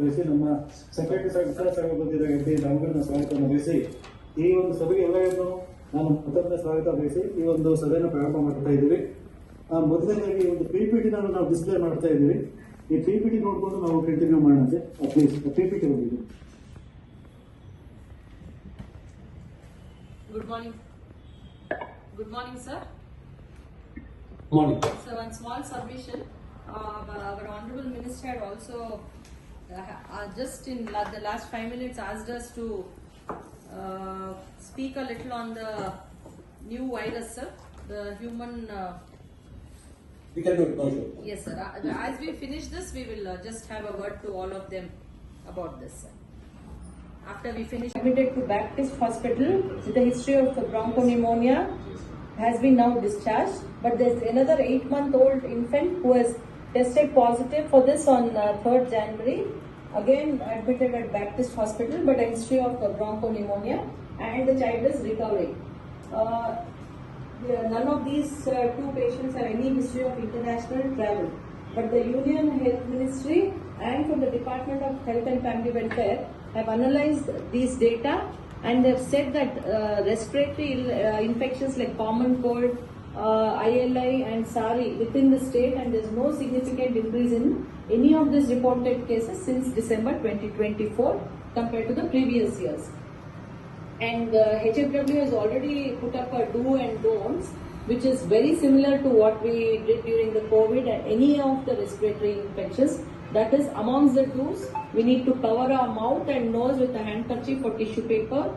ಬಯಸಿ ನಮ್ಮ ಸೆಕ್ರೆಟರಿ ಸಾಹೇಬ್ ಬಂದಿದ್ದಾರೆ ರಾಮಗಢನ ಸ್ವಾಗತವನ್ನು ಬಯಸಿ ಈ ಒಂದು ಸಭೆಗೆ ಎಲ್ಲರನ್ನು ನಾನು ಮತ್ತೊಮ್ಮೆ ಸ್ವಾಗತ ಬಯಸಿ ಈ ಒಂದು ಸಭೆಯನ್ನು ಪ್ರಾರಂಭ ಮಾಡ್ತಾ ಇದ್ದೀವಿ. ಆ, ಮೊದಲನೇದಾಗಿ ಈ ಒಂದು ಪಿ ಪಿ ಟಿನ ನಾವು ಡಿಸ್ಪ್ಲೇ ಮಾಡ್ತಾ ಇದ್ದೀವಿ. ಈ ಪಿ ಪಿ ಟಿ ನೋಡ್ಕೊಂಡು ನಾವು ಕಂಟಿನ್ಯೂ ಮಾಡೋಣ ಪ್ಲೀಸ್ ಪಿ ಪಿ ಟಿ ಬಂದಿದ್ದೀವಿ good morning sir morning, sir. Morning So one small submission, uh, our honorable minister had also uh, uh, just in la- the last five minutes asked us to uh, speak a little on the new virus, sir, the human. Uh, We can do it, no sure. yes, sir. Uh, as we finish this, we will uh, just have a word to all of them about this, sir. After we finish. admitted to Baptist Hospital with a history of bronchopneumonia has been now discharged. But there's another eight-month-old infant who has tested positive for this on uh, 3rd January. Again admitted at Baptist Hospital, but a history of uh, bronchopneumonia, and the child is recovering. Uh, none of these uh, two patients have any history of international travel. But the Union Health Ministry and from the Department of Health and Family Welfare have analyzed these data and they've said that uh, respiratory uh, infections like common cold, uh, ILI and SARI within the state and there's no significant increase in any of these reported cases since December 2024 compared to the previous years. And uh, HFW has already put up a do and don'ts, which is very similar to what we did during the COVID and any of the respiratory infections. That is, amongst the do's, we need to cover our mouth and nose with a handkerchief or tissue paper.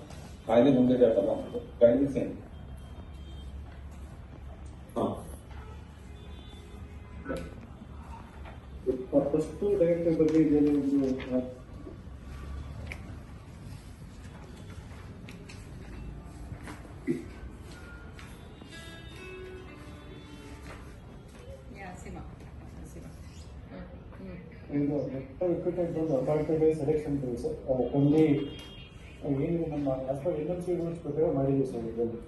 Highly wounded at among them. Kindly sing. Purpose to right to the region is in the electoral equipment was appointed as election committee. ಏನು ನಮ್ಮ Aspire N M C rules ಪ್ರಕಾರ ಮಾಡಿದ್ದೀವಿ sir ಇದರಲ್ಲಿ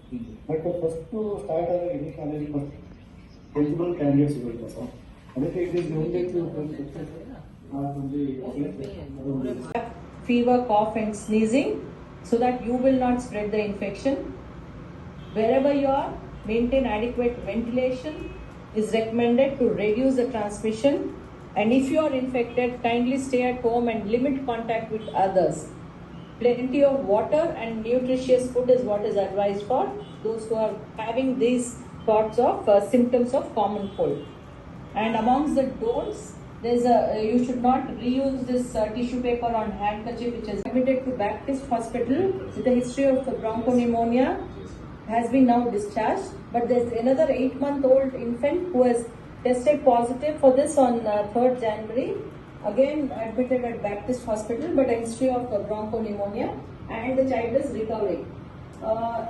but first start ಆದಾಗ any college eligible candidates ಇರುತ್ತೆ sir ಅದಕ್ಕೆ it is only to fever, cough, and sneezing so that you will not spread the infection. Wherever you are, maintain adequate ventilation is recommended to reduce the transmission. And if you are infected, kindly stay at home and limit contact with others. Plenty of water and nutritious food is what is advised for those who are having these sorts of uh, symptoms of common cold. And amongst the don'ts, there's a uh, you should not reuse this uh, tissue paper on handkerchief which is admitted to Baptist Hospital with a history of bronchopneumonia has been now discharged. But there's another eight-month-old infant who has tested positive for this on uh, 3rd January. Again admitted at Baptist Hospital, but a history of bronchopneumonia, and the child is recovering. Uh,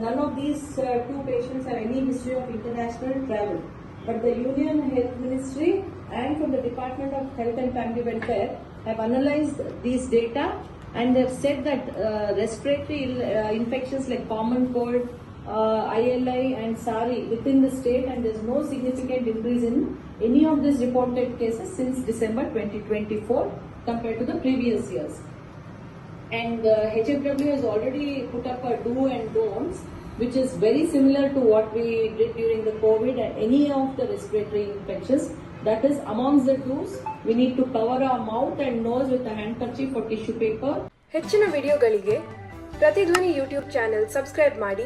none of these uh, two patients have any history of international travel. But the Union Health Ministry and from the Department of Health and Family Welfare have analyzed these data and they've said that uh, respiratory uh, infections like common cold, ILI and SARI within the state and there's no significant increase in any of these reported cases since December 2024 compared to the previous years. And uh, HFW has already put up a do and don'ts, which is very similar to what we did during the COVID and any of the respiratory infections. That is, amongst the do's, we need to cover our mouth and nose with a handkerchief or tissue paper. ಹೆಚ್ಚಿನ ವಿಡಿಯೋಗಳಿಗೆ ಪ್ರತಿಧ್ವನಿ YouTube channel subscribe ಮಾಡಿ